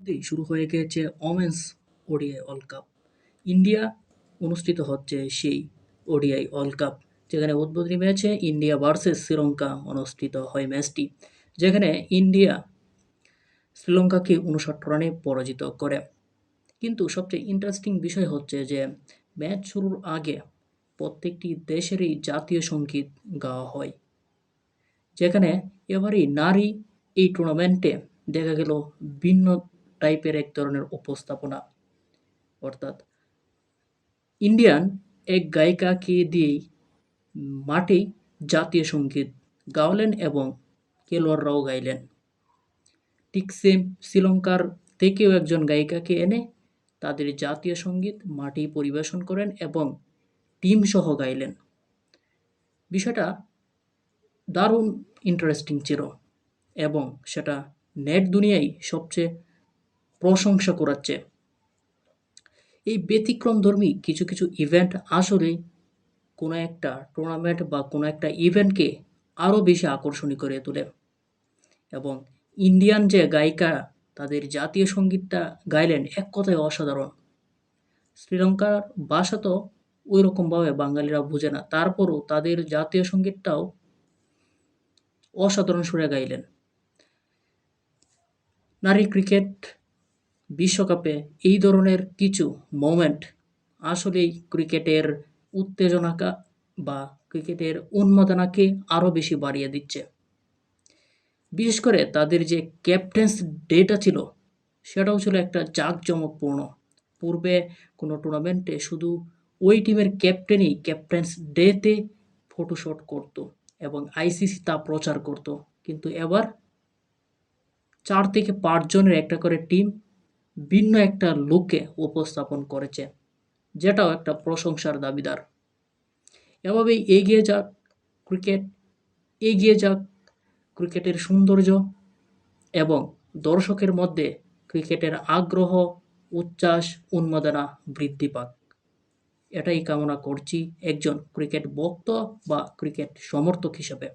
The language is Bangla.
ইতিমধ্যেই শুরু হয়ে গিয়েছে women's ODI World Cup. India অনুষ্ঠিত হচ্ছে সেই ওডিআই ওয়ার্ল্ড কাপ, যেখানে উদ্বোধনী ম্যাচে ইন্ডিয়া ভার্সেস শ্রীলঙ্কা অনুষ্ঠিত হয় ম্যাচটি, যেখানে ইন্ডিয়া শ্রীলঙ্কাকে উনষাট রানে পরাজিত করে। কিন্তু সবচেয়ে ইন্টারেস্টিং বিষয় হচ্ছে যে ম্যাচ শুরুর আগে প্রত্যেকটি দেশেরই জাতীয় সংগীত গাওয়া হয়, যেখানে এবারই নারী এই টুর্নামেন্টে দেখা গেল ভিন্ন টাইপের এক ধরনের উপস্থাপনা, অর্থাৎ ইন্ডিয়ান এক গায়িকাকে দিয়েই মাঠেই জাতীয় সংগীত গাওয়ালেন এবং খেলোয়াড়রাও গাইলেন। ঠিক সেম শ্রীলঙ্কার থেকেও একজন গায়িকাকে এনে তাদের জাতীয় সংগীত মাঠেই পরিবেশন করেন এবং টিম সহ গাইলেন। বিষয়টা দারুণ ইন্টারেস্টিং ছিল এবং সেটা নেট দুনিয়ায় সবচেয়ে প্রশংসা করাচ্ছে। এই ব্যতিক্রমধর্মী কিছু কিছু ইভেন্ট আসলে কোনো একটা টুর্নামেন্ট বা কোনো একটা ইভেন্টকে আরও বেশি আকর্ষণীয় করে তোলে এবং ইন্ডিয়ান যে গায়িকা তাদের জাতীয় সঙ্গীতটা গাইলেন এক কথায় অসাধারণ। শ্রীলঙ্কার ভাষা তো ওই রকমভাবে বাঙালিরা বুঝে না, তারপরও তাদের জাতীয় সঙ্গীতটাও অসাধারণ সুরে গাইলেন। নারী ক্রিকেট বিশ্বকাপে এই ধরনের কিছু মোমেন্ট আসলেই ক্রিকেটের উত্তেজনাকা বা ক্রিকেটের উন্মাদনাকে আরও বেশি বাড়িয়ে দিচ্ছে। বিশেষ করে তাদের যে ক্যাপ্টেন্স ডেটা ছিল, সেটাও ছিল একটা জাঁকজমকপূর্ণ। পূর্বে কোনো টুর্নামেন্টে শুধু ওই টিমের ক্যাপ্টেনই ক্যাপ্টেন্স ডেতে ফটোশ্যুট করত এবং আইসিসি তা প্রচার করত। কিন্তু এবার চার থেকে পাঁচজনের একটা করে টিম ভিন্ন একটা লোককে উপস্থাপন করেছে, যেটাও একটা প্রশংসার দাবিদার। এভাবেই এগিয়ে যাক ক্রিকেট, এগিয়ে যাক ক্রিকেটের সৌন্দর্য এবং দর্শকের মধ্যে ক্রিকেটের আগ্রহ, উচ্ছ্বাস, উন্মাদনা বৃদ্ধি পাক। এটাই কামনা করছি একজন ক্রিকেট ভক্ত বা ক্রিকেট সমর্থক হিসেবে।